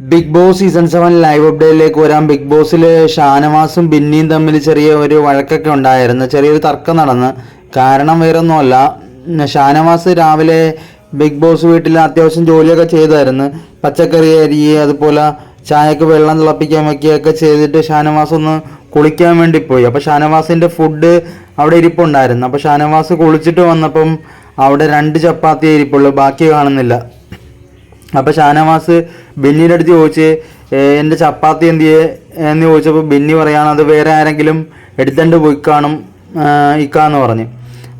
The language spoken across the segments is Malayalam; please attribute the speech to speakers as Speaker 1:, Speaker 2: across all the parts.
Speaker 1: Bigg Boss season seven live അപ്ഡേറ്റിലേക്ക് വരാം. ബിഗ് ബോസിൽ ഷാനവാസും ബിന്നിയും തമ്മിൽ ചെറിയ ഒരു വഴക്കൊക്കെ ഉണ്ടായിരുന്നു. ചെറിയൊരു തർക്കം നടന്ന്. കാരണം വേറൊന്നുമല്ല. ഷാനവാസ് രാവിലെ ബിഗ് ബോസ് വീട്ടിൽ അത്യാവശ്യം ജോലിയൊക്കെ ചെയ്തായിരുന്നു. പച്ചക്കറി അരി അതുപോലെ ചായക്ക് വെള്ളം തിളപ്പിക്കാൻ വയ്ക്കുകയൊക്കെ ചെയ്തിട്ട് ഷാനവാസ് ഒന്ന് കുളിക്കാൻ വേണ്ടി പോയി. അപ്പോൾ ഷാനവാസിന്റെ ഫുഡ് അവിടെ ഇരിപ്പുണ്ടായിരുന്നു. അപ്പോൾ ഷാനവാസ് കുളിച്ചിട്ട് വന്നപ്പം അവിടെ രണ്ട് ചപ്പാത്തി ഇരിപ്പുള്ളൂ. ബാക്കി കാണുന്നില്ല. അപ്പോൾ ഷാനവാസ് ബെന്നിയുടെ അടുത്ത് ചോദിച്ച് "ഏ, എന്റെ ചപ്പാത്തി എന്ത് എന്ന് ചോദിച്ചപ്പോൾ ബെന്നി പറയാണ് അത് വേറെ ആരെങ്കിലും എടുത്തണ്ട് പോയി കാണും ഇക്കാന്ന് പറഞ്ഞ്.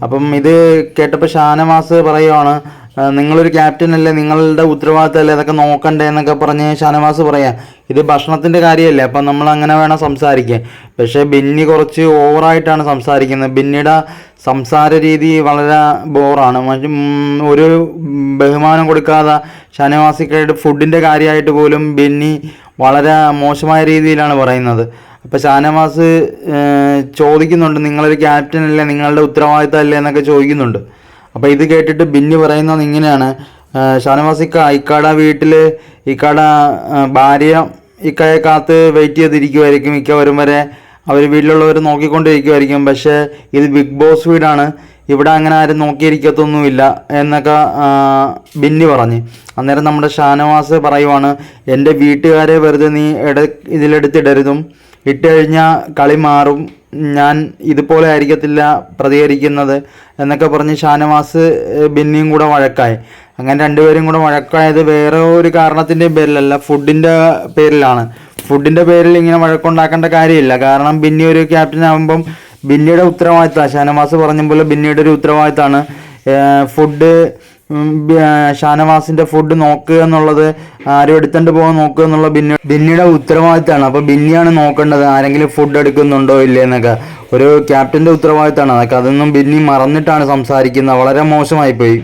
Speaker 1: അപ്പം ഇത് കേട്ടപ്പോൾ ഷാനവാസ് പറയുവാണ് "ആ, നിങ്ങളൊരു ക്യാപ്റ്റൻ അല്ലേ? നിങ്ങളുടെ ഉത്തരവാദിത്തമല്ലേ? അതൊക്കെ നോക്കണ്ടേ എന്നൊക്കെ പറഞ്ഞ് ഷാനവാസ് പറയാം. ഇത് ഭക്ഷണത്തിന്റെ കാര്യമല്ലേ? അപ്പം നമ്മൾ അങ്ങനെ വേണം സംസാരിക്കാൻ. പക്ഷേ ബിന്നി കുറച്ച് ഓവറായിട്ടാണ് സംസാരിക്കുന്നത്. ബിന്നിയുടെ സംസാര രീതി വളരെ ബോറാണ്. ഒരു ബഹുമാനം കൊടുക്കാതെ ഷാനവാസിക്കായിട്ട് ഫുഡിന്റെ കാര്യമായിട്ട് പോലും ബിന്നി വളരെ മോശമായ രീതിയിലാണ് പറയുന്നത്. അപ്പോൾ ഷാനവാസ് ചോദിക്കുന്നുണ്ട് നിങ്ങളൊരു ക്യാപ്റ്റൻ അല്ലേ? നിങ്ങളുടെ ഉത്തരവാദിത്തം അല്ലേ? എന്നൊക്കെ ചോദിക്കുന്നുണ്ട്. അപ്പോൾ ഇത് കേട്ടിട്ട് ബിന്നി പറയുന്നത് ഇങ്ങനെയാണ്. ഷാനവാസിക്ക ഷാനവാസ് ഇക്ക ഇക്കാട വീട്ടിൽ ഇക്കാട ഭാര്യ ഇക്കയെ കാത്ത് വെയിറ്റ് ചെയ്തിരിക്കുമായിരിക്കും ഇക്ക വരും വരെ അവർ വീട്ടിലുള്ളവർ നോക്കിക്കൊണ്ടിരിക്കുമായിരിക്കും പക്ഷേ ഇത് ബിഗ് ബോസ് വീടാണ്. ഇവിടെ അങ്ങനെ ആരും നോക്കിയിരിക്കത്തൊന്നുമില്ല എന്നൊക്കെ ബിന്നി പറഞ്ഞ്. അന്നേരം നമ്മുടെ ഷാനവാസ് പറയുവാണ് എന്റെ വീട്ടുകാരെ വെറുതെ നീ ഇട ഇതിലെടുത്തിടരുതും. ഇട്ട് കഴിഞ്ഞാൽ കളി മാറും. ഞാൻ ഇതുപോലെ ആയിരിക്കത്തില്ല പ്രതികരിക്കുന്നത് എന്നൊക്കെ പറഞ്ഞ് ഷാനവാസ് ബിന്നിയും കൂടെ വഴക്കായി. അങ്ങനെ രണ്ടുപേരും കൂടെ വഴക്കായത് വേറെ ഒരു കാരണത്തിന്റെയും പേരിലല്ല ഫുഡിന്റെ പേരിലാണ്. ഫുഡിന്റെ പേരിൽ ഇങ്ങനെ വഴക്കുണ്ടാക്കേണ്ട കാര്യമില്ല. കാരണം ബിന്നി ഒരു ക്യാപ്റ്റൻ ആകുമ്പം ബിന്നിയുടെ ഉത്തരവാദിത്തമാണ്. ഷാനവാസ് പറഞ്ഞ പോലെ ബിന്നിയുടെ ഒരു ഉത്തരവാദിത്തമാണ്. ഫുഡ് ഷാനവാസിന്റെ ഫുഡ് നോക്കുക എന്നുള്ളത് ആരും എടുത്തോണ്ട് പോകാൻ നോക്കുക എന്നുള്ള ബിന്നി ബിന്നിയുടെ ഉത്തരവാദിത്തമാണ് അപ്പോൾ ബിന്നിയാണ് നോക്കേണ്ടത് ആരെങ്കിലും ഫുഡ് എടുക്കുന്നുണ്ടോ ഇല്ലേ എന്നൊക്കെ. ഒരു ക്യാപ്റ്റന്റെ ഉത്തരവാദിത്തമാണ് അതൊക്കെ അതൊന്നും ബിന്നി മറന്നിട്ടാണ് സംസാരിക്കുന്നത്. വളരെ മോശമായി പോയി